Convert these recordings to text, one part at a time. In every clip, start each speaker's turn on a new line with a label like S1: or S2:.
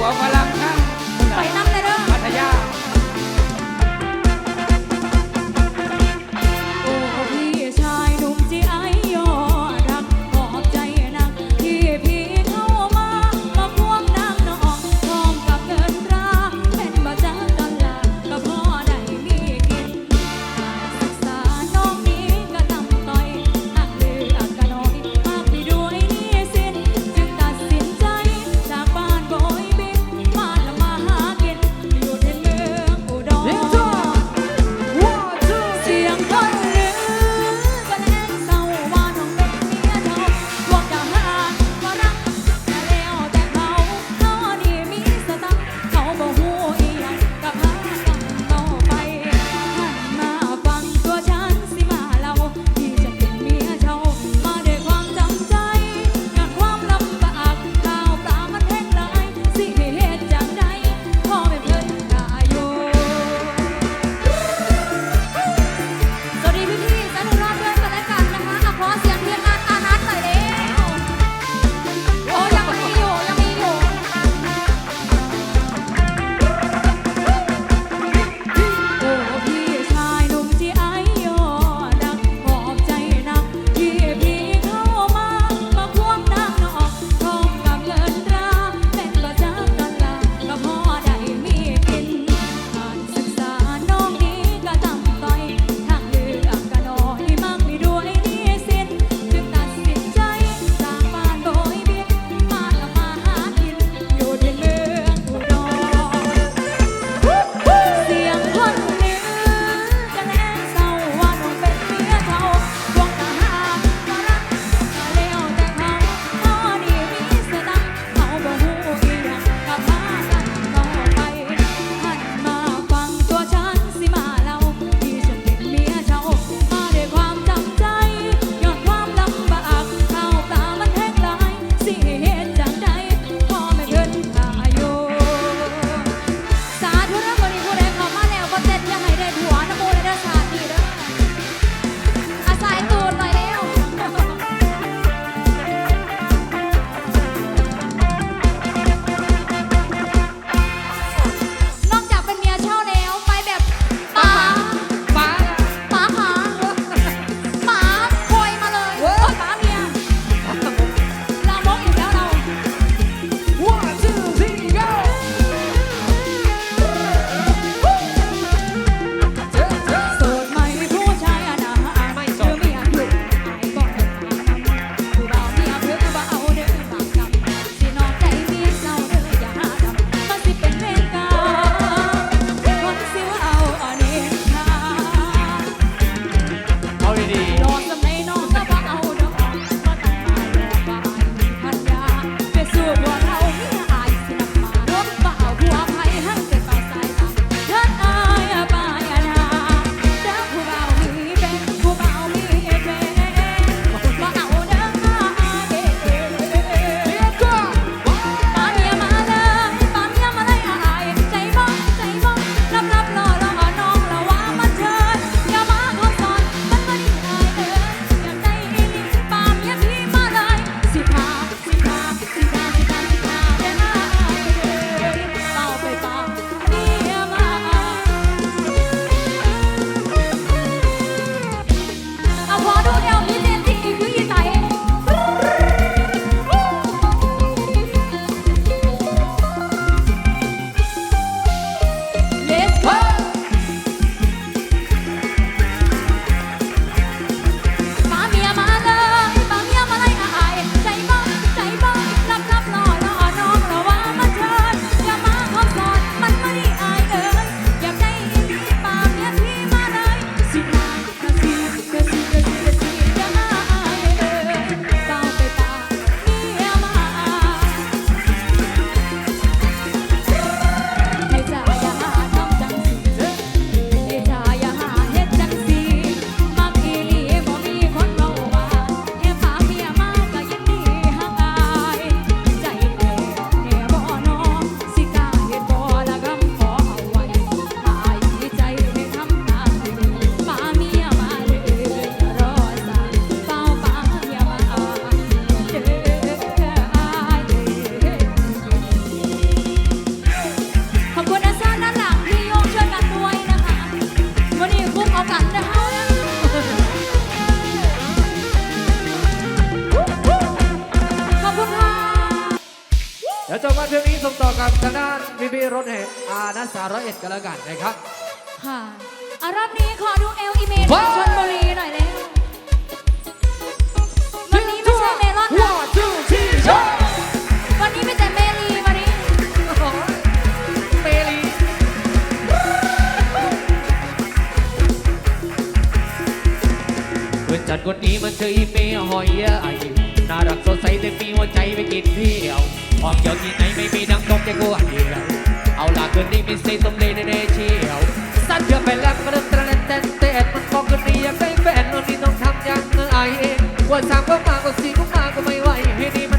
S1: guapa สาร้เอ็ดกันแล้วกันนะครับ
S2: ค่ะอารอบนี้ขอดูเอลอีเมล
S1: ว้า
S2: ชนบุรีหน่อยเลยวันนี้ไม่ใช่เมลอนนะวันนี้ไม่ใช่เมลีวัรี
S1: เมลีเมื่อจัดคนนี้มันชื่ออีเมย์หอยเยอะอาน่ารักสดใสแต่มีหัวใจไปกินเที่ยวความเกี่ยวที่ไหนไม่มีน้ำต
S2: กจะกลัวเดียว เอาล่ะคืนนี้มี
S1: สีตม
S2: ดีในเดเชียว
S1: สัญญาไปแล้วก็เริ่มตร
S2: นั
S1: กแต่
S2: เตะมันบอกคืนนี้ยากได้แฟนวันนี้ต้องทำยังไงว่าสามก็มาก็สี่ก็มาก็ไม่ไหวให้ดี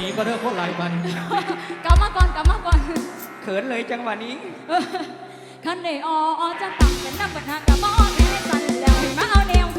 S2: หนีก็เด้อโคตรหลายพันก
S1: ลั
S2: บมาก่อนกลับมาก่อน
S1: เขินเลยจังหวะนี้
S2: คันเดอออจะตักเป็นนักบันหากับมาอ้แม่สันแล้วให้มาเอาแนว